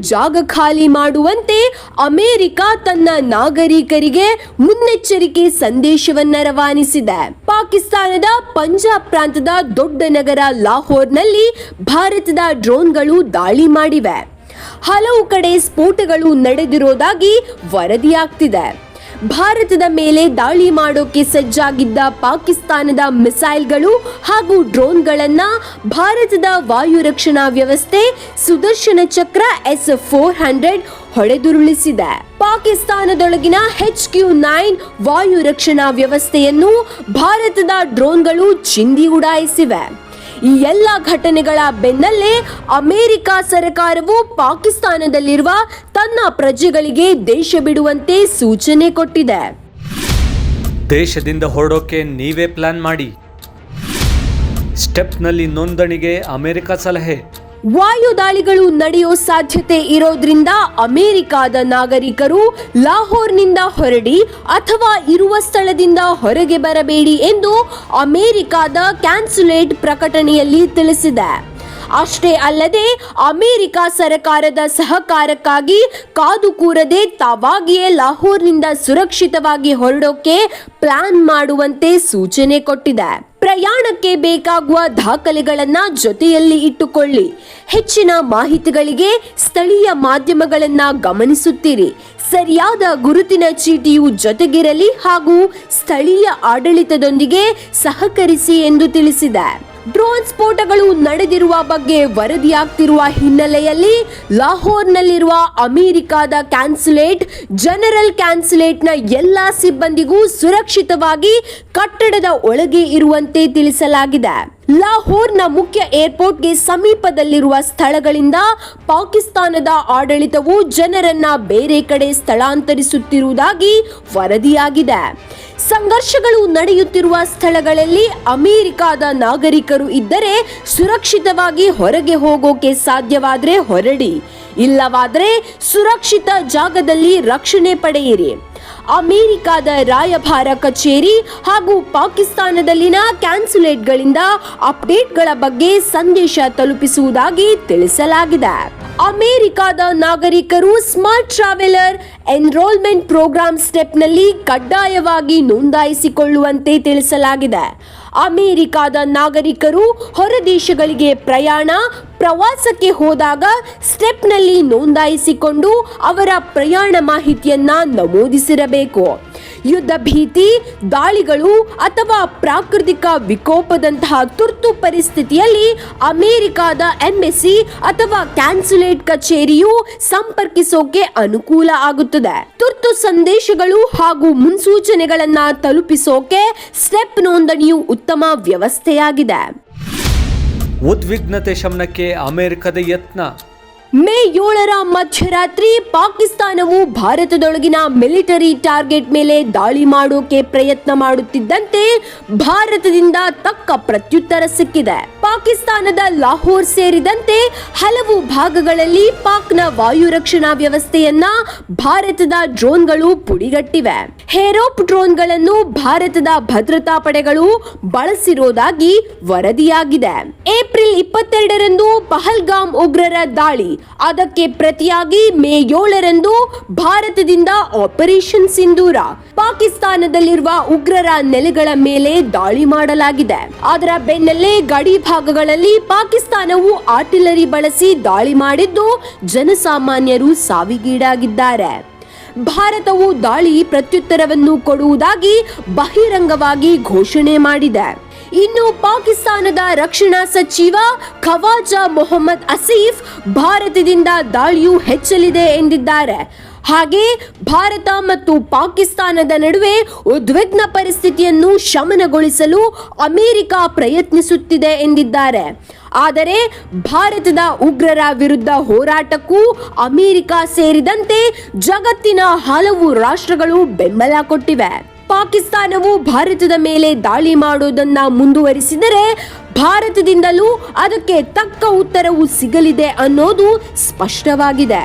ಜಾಗ ಖಾಲಿ ಮಾಡುವಂತೆ ಅಮೆರಿಕ ತನ್ನ ನಾಗರಿಕರಿಗೆ ಮುನ್ನೆಚ್ಚರಿಕೆ ಸಂದೇಶವನ್ನ ರವಾನಿಸಿದೆ. ಪಾಕಿಸ್ತಾನದ ಪಂಜಾಬ್ ಪ್ರಾಂತದ ದೊಡ್ಡ ನಗರ ಲಾಹೋರ್ನಲ್ಲಿ ಭಾರತದ ಡ್ರೋನ್ಗಳು ದಾಳಿ ಮಾಡಿವೆ. ಹಲವು ಕಡೆ ಸ್ಫೋಟಗಳು ನಡೆದಿರೋದಾಗಿ ವರದಿಯಾಗ್ತಿದೆ. ಭಾರತದ ಮೇಲೆ ದಾಳಿ ಮಾಡೋಕೆ ಸಜ್ಜಾಗಿದ್ದ ಪಾಕಿಸ್ತಾನದ ಮಿಸೈಲ್ಗಳು ಹಾಗೂ ಡ್ರೋನ್ಗಳನ್ನ ಭಾರತದ ವಾಯು ರಕ್ಷಣಾ ವ್ಯವಸ್ಥೆ Sudarshan Chakra S four hundred ಹೊಡೆದುರುಳಿಸಿದೆ. ಪಾಕಿಸ್ತಾನದೊಳಗಿನ ಹೆಚ್ ಕ್ಯೂ ನೈನ್ ವಾಯು ರಕ್ಷಣಾ ವ್ಯವಸ್ಥೆಯನ್ನು ಭಾರತದ ಡ್ರೋನ್ಗಳು ಚಿಂದಿ ಉಡಾಯಿಸಿವೆ. ಈ ಎಲ್ಲ ಘಟನೆಗಳ ಬೆನ್ನಲ್ಲೇ ಅಮೆರಿಕ ಸರ್ಕಾರವು ಪಾಕಿಸ್ತಾನದಲ್ಲಿರುವ ತನ್ನ ಪ್ರಜೆಗಳಿಗೆ ದೇಶ ಬಿಡುವಂತೆ ಸೂಚನೆ ಕೊಟ್ಟಿದೆ. ದೇಶದಿಂದ ಹೊರಡೋಕೆ ನೀವೇ ಪ್ಲಾನ್ ಮಾಡಿ. ಸ್ಟೆಪ್ನಲ್ಲಿ ನೋಂದಣಿಗೆ ಅಮೆರಿಕ ಸಲಹೆ. ವಾಯು ದಾಳಿಗಳು ನಡೆಯೋ ಸಾಧ್ಯತೆ ಇರೋದ್ರಿಂದ ಅಮೆರಿಕಾದ ನಾಗರಿಕರು ಲಾಹೋರ್ನಿಂದ ಹೊರಡಿ ಅಥವಾ ಇರುವ ಸ್ಥಳದಿಂದ ಹೊರಗೆ ಬರಬೇಡಿ ಎಂದು ಅಮೆರಿಕಾದ ಕ್ಯಾನ್ಸುಲೇಟ್ ಪ್ರಕಟಣೆಯಲ್ಲಿ ತಿಳಿಸಿದೆ. ಅಷ್ಟೇ ಅಲ್ಲದೆ ಅಮೆರಿಕ ಸರಕಾರದ ಸಹಕಾರಕ್ಕಾಗಿ ಕಾದು ಕೂರದೆ ತಾವಾಗಿಯೇ ಲಾಹೋರ್ನಿಂದ ಸುರಕ್ಷಿತವಾಗಿ ಹೊರಡೋಕೆ ಪ್ಲಾನ್ ಮಾಡುವಂತೆ ಸೂಚನೆ ಕೊಟ್ಟಿದೆ. ಪ್ರಯಾಣಕ್ಕೆ ಬೇಕಾಗುವ ದಾಖಲೆಗಳನ್ನ ಜೊತೆಯಲ್ಲಿ ಇಟ್ಟುಕೊಳ್ಳಿ. ಹೆಚ್ಚಿನ ಮಾಹಿತಿಗಳಿಗೆ ಸ್ಥಳೀಯ ಮಾಧ್ಯಮಗಳನ್ನ ಗಮನಿಸುತ್ತೀರಿ. ಸರಿಯಾದ ಗುರುತಿನ ಚೀಟಿಯು ಜೊತೆಗಿರಲಿ ಹಾಗೂ ಸ್ಥಳೀಯ ಆಡಳಿತದೊಂದಿಗೆ ಸಹಕರಿಸಿ ಎಂದು ತಿಳಿಸಿದೆ. ಡ್ರೋನ್ ಸ್ಫೋಟಗಳು ನಡೆದಿರುವ ಬಗ್ಗೆ ವರದಿಯಾಗ್ತಿರುವ ಹಿನ್ನೆಲೆಯಲ್ಲಿ ಲಾಹೋರ್ನಲ್ಲಿರುವ ಅಮೆರಿಕಾದ ಕ್ಯಾನ್ಸುಲೇಟ್, ಜನರಲ್ ಕ್ಯಾನ್ಸುಲೇಟ್ನ ಎಲ್ಲಾ ಸಿಬ್ಬಂದಿಗೂ ಸುರಕ್ಷಿತವಾಗಿ ಕಟ್ಟಡದ ಒಳಗೆ ಇರುವಂತೆ ತಿಳಿಸಲಾಗಿದೆ. ಲಾಹೋರ್ನ ಮುಖ್ಯ ಏರ್ಪೋರ್ಟ್ಗೆ ಸಮೀಪದಲ್ಲಿರುವ ಸ್ಥಳಗಳಿಂದ ಪಾಕಿಸ್ತಾನದ ಆಡಳಿತವು ಜನರನ್ನ ಬೇರೆ ಕಡೆ ಸ್ಥಳಾಂತರಿಸುತ್ತಿರುವುದಾಗಿ ವರದಿಯಾಗಿದೆ. ಸಂಘರ್ಷಗಳು ನಡೆಯುತ್ತಿರುವ ಸ್ಥಳಗಳಲ್ಲಿ ಅಮೆರಿಕದ ನಾಗರಿಕರು ಇದ್ದರೆ ಸುರಕ್ಷಿತವಾಗಿ ಹೊರಗೆ ಹೋಗೋಕೆ ಸಾಧ್ಯವಾದರೆ ಹೊರಡಿ. ಇಲ್ಲವಾದರೆ ಸುರಕ್ಷಿತ ಜಾಗದಲ್ಲಿ ರಕ್ಷಣೆ ಪಡೆಯಿರಿ. ಅಮೆರಿಕಾದ ರಾಯಭಾರ ಕಚೇರಿ ಹಾಗೂ ಪಾಕಿಸ್ತಾನದಲ್ಲಿನ ಕ್ಯಾನ್ಸುಲೇಟ್ಗಳಿಂದ ಅಪ್ಡೇಟ್ಗಳ ಬಗ್ಗೆ ಸಂದೇಶ ತಲುಪಿಸುವುದಾಗಿ ತಿಳಿಸಲಾಗಿದೆ. ಅಮೆರಿಕಾದ ನಾಗರಿಕರು ಸ್ಮಾರ್ಟ್ ಟ್ರಾವೆಲರ್ ಎನ್ರೋಲ್ಮೆಂಟ್ ಪ್ರೋಗ್ರಾಂ ಸ್ಟೆಪ್ನಲ್ಲಿ ಕಡ್ಡಾಯವಾಗಿ ನೋಂದಾಯಿಸಿಕೊಳ್ಳುವಂತೆ ತಿಳಿಸಲಾಗಿದೆ. ಅಮೆರಿಕಾದ ನಾಗರಿಕರು ಹೊರದೇಶಗಳಿಗೆ ಪ್ರಯಾಣ ಪ್ರವಾಸಕ್ಕೆ ಹೋದಾಗ ಸ್ಟೆಪ್ನಲ್ಲಿ ನೋಂದಾಯಿಸಿಕೊಂಡು ಅವರ ಪ್ರಯಾಣ ಮಾಹಿತಿಯನ್ನು ನಮೂದಿಸಿರಬೇಕು. ಯುದ್ಧ ಭೀತಿ, ದಾಳಿಗಳು ಅಥವಾ ಪ್ರಾಕೃತಿಕ ವಿಕೋಪದಂತಹ ತುರ್ತು ಪರಿಸ್ಥಿತಿಯಲ್ಲಿ ಅಮೆರಿಕಾದ ಎಂಬೆಸಿ ಅಥವಾ ಕ್ಯಾನ್ಸುಲೇಟ್ ಕಚೇರಿಯು ಸಂಪರ್ಕಿಸೋಕೆ ಅನುಕೂಲ ಆಗುತ್ತದೆ. ತುರ್ತು ಸಂದೇಶಗಳು ಹಾಗೂ ಮುನ್ಸೂಚನೆಗಳನ್ನ ತಲುಪಿಸೋಕೆ ಸ್ಟೆಪ್ ನೋಂದಣಿಯು ಉತ್ತಮ ವ್ಯವಸ್ಥೆಯಾಗಿದೆ. ಉದ್ವಿಗ್ನತೆ ಶಮನಕ್ಕೆ ಅಮೆರಿಕದ ಯತ್ನ. ಮೇ ಏಳರ ಮಧ್ಯರಾತ್ರಿ ಪಾಕಿಸ್ತಾನವು ಭಾರತದೊಳಗಿನ ಮಿಲಿಟರಿ ಟಾರ್ಗೆಟ್ ಮೇಲೆ ದಾಳಿ ಮಾಡೋಕೆ ಪ್ರಯತ್ನ ಮಾಡುತ್ತಿದ್ದಂತೆ ಭಾರತದಿಂದ ತಕ್ಕ ಪ್ರತ್ಯುತ್ತರ ಸಿಕ್ಕಿದೆ. ಪಾಕಿಸ್ತಾನದ ಲಾಹೋರ್ ಸೇರಿದಂತೆ ಹಲವು ಭಾಗಗಳಲ್ಲಿ ಪಾಕ್ನ ವಾಯು ರಕ್ಷಣಾ ವ್ಯವಸ್ಥೆಯನ್ನ ಭಾರತದ ಡ್ರೋನ್ಗಳು ಪುಡಿಗಟ್ಟಿವೆ. ಹೇರೋಪ್ ಡ್ರೋನ್ಗಳನ್ನು ಭಾರತದ ಭದ್ರತಾ ಪಡೆಗಳು ಬಳಸಿರೋದಾಗಿ ವರದಿಯಾಗಿದೆ. ಏಪ್ರಿಲ್ ಇಪ್ಪತ್ತೆರಡರಂದು ಪಹಲ್ಗಾಮ್ ಉಗ್ರರ ದಾಳಿ ಅದಕ್ಕೆ ಪ್ರತಿಯಾಗಿ ಮೇ ಏಳರಂದು ಭಾರತದಿಂದ ಆಪರೇಷನ್ ಸಿಂಧೂರ, ಪಾಕಿಸ್ತಾನದಲ್ಲಿರುವ ಉಗ್ರರ ನೆಲೆಗಳ ಮೇಲೆ ದಾಳಿ ಮಾಡಲಾಗಿದೆ. ಅದರ ಬೆನ್ನಲ್ಲೇ ಗಡಿ ಭಾಗಗಳಲ್ಲಿ ಪಾಕಿಸ್ತಾನವು ಆರ್ಟಿಲರಿ ಬಳಸಿ ದಾಳಿ ಮಾಡಿದ್ದು ಜನಸಾಮಾನ್ಯರು ಸಾವಿಗೀಡಾಗಿದ್ದಾರೆ. ಭಾರತವು ದಾಳಿ ಪ್ರತ್ಯುತ್ತರವನ್ನು ಕೊಡುವುದಾಗಿ ಬಹಿರಂಗವಾಗಿ ಘೋಷಣೆ ಮಾಡಿದೆ. ಇನ್ನು ಪಾಕಿಸ್ತಾನದ ರಕ್ಷಣಾ ಸಚಿವ ಖವಾಜಾ ಮೊಹಮ್ಮದ್ ಅಸೀಫ್ ಭಾರತದಿಂದ ದಾಳಿಯು ಹೆಚ್ಚಲಿದೆ ಎಂದಿದ್ದಾರೆ. ಹಾಗೆ ಭಾರತ ಮತ್ತು ಪಾಕಿಸ್ತಾನದ ನಡುವೆ ಉದ್ವಿಗ್ನ ಪರಿಸ್ಥಿತಿಯನ್ನು ಶಮನಗೊಳಿಸಲು ಅಮೆರಿಕ ಪ್ರಯತ್ನಿಸುತ್ತಿದೆ ಎಂದಿದ್ದಾರೆ. ಆದರೆ ಭಾರತದ ಉಗ್ರರ ವಿರುದ್ಧ ಹೋರಾಟಕ್ಕೂ ಅಮೆರಿಕ ಸೇರಿದಂತೆ ಜಗತ್ತಿನ ಹಲವು ರಾಷ್ಟ್ರಗಳು ಬೆಂಬಲ ಕೊಟ್ಟಿವೆ. ಪಾಕಿಸ್ತಾನವು ಭಾರತದ ಮೇಲೆ ದಾಳಿ ಮಾಡುವುದನ್ನ ಮುಂದುವರಿಸಿದರೆ ಭಾರತದಿಂದಲೂ ಅದಕ್ಕೆ ತಕ್ಕ ಉತ್ತರವು ಸಿಗಲಿದೆ ಅನ್ನೋದು ಸ್ಪಷ್ಟವಾಗಿದೆ.